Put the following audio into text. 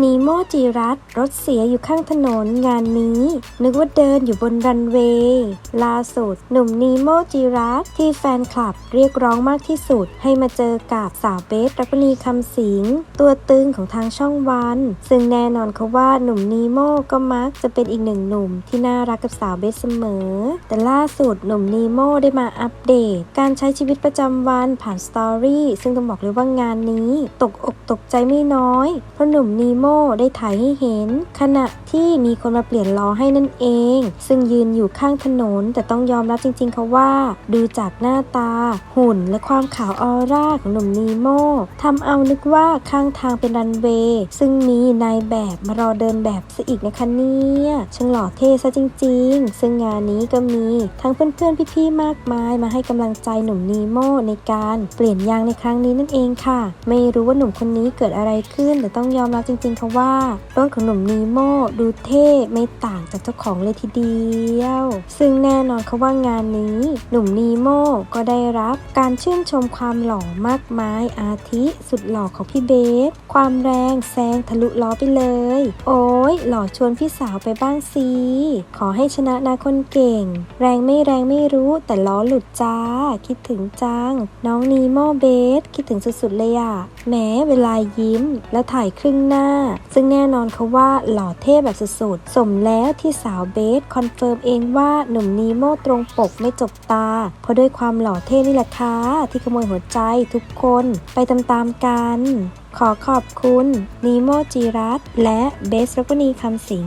นีโมจีรัตรถเสียอยู่ข้างถนนงานนี้ นึกว่าเดินอยู่บนรันเวย์ล่าสุด หนุ่มนีโมจีรัตที่แฟนคลับเรียกร้องมากที่สุด ให้มาเจอกับสาวเบสรักณีคำสิง ตัวตึงของทางช่องวัน ซึ่งแน่นอนเขาว่าหนุ่มนีโมก็มักจะเป็นอีกหนึ่งหนุ่มที่น่ารักกับสาวเบสเสมอ แต่ล่าสุดหนุ่มนีโมได้มาอัปเดต การใช้ชีวิตประจำวันผ่านสตอรี่ซึ่งต้องบอกเลยว่างานนี้ ตกอกตกใจไม่น้อยเพราะหนุ่มนีโมได้ถ่ายให้เห็น ขณะที่มีคนมาเปลี่ยนล้อให้นั่นเอง ซึ่งยืนอยู่ข้างถนน แต่ต้องยอมรับจริงๆค่ะว่า ดูจากหน้าตา หุ่นและความขาวออร่าของหนุ่มนีโมทำเอานึกว่าข้างทางเป็นรันเวย์ ซึ่งมีนายแบบมารอเดินแบบซะอีกนะคะเนี่ยช่างหล่อเท่ซะจริง ๆ ซึ่งงานนี้ก็มีทั้งเพื่อนๆพี่ๆมากมายมาให้กำลังใจหนุ่มนีโมในการเปลี่ยนยางในครั้งนี้นั่นเองค่ะ ไม่รู้ว่าหนุ่มคนนี้เกิดอะไรขึ้นแต่ต้องยอมรับจริงๆค่ะว่ารถของหนุ่มนีโมดูเท่ไม่ต่างจากเจ้าของเลยทีเดียว ซึ่งแน่นอนค่ะว่างานนี้หนุ่มนีโมก็ได้รับการชื่นชมความหล่อมากมายอาทิสุดหล่อของพี่เบส ความแรงแซงทะลุล้อไปเลย โอ้ยหล่อชวนพี่สาวไปบ้างสิขอให้ชนะนะคนเก่ง แรงไม่แรงไม่รู้แต่ล้อหลุดจ้า คิดถึงจัง น้องนีโมเบส คิดถึงสุดๆเลยอะแม้เวลายิ้มแล้วถ่ายครึ่งหน้าซึ่งแน่นอนเขาว่าหล่อเท่แบบสุดๆ สมแล้วที่สาวเบสคอนเฟิร์มเองว่าหนุ่มนีโมตรงปกไม่จบตา เพราะด้วยความหล่อเท่นี่แหละค่ะที่ขโมยหัวใจทุกคนไปตามๆกันขอขอบคุณนีโมจีรัตและเบสรักนีคำสิง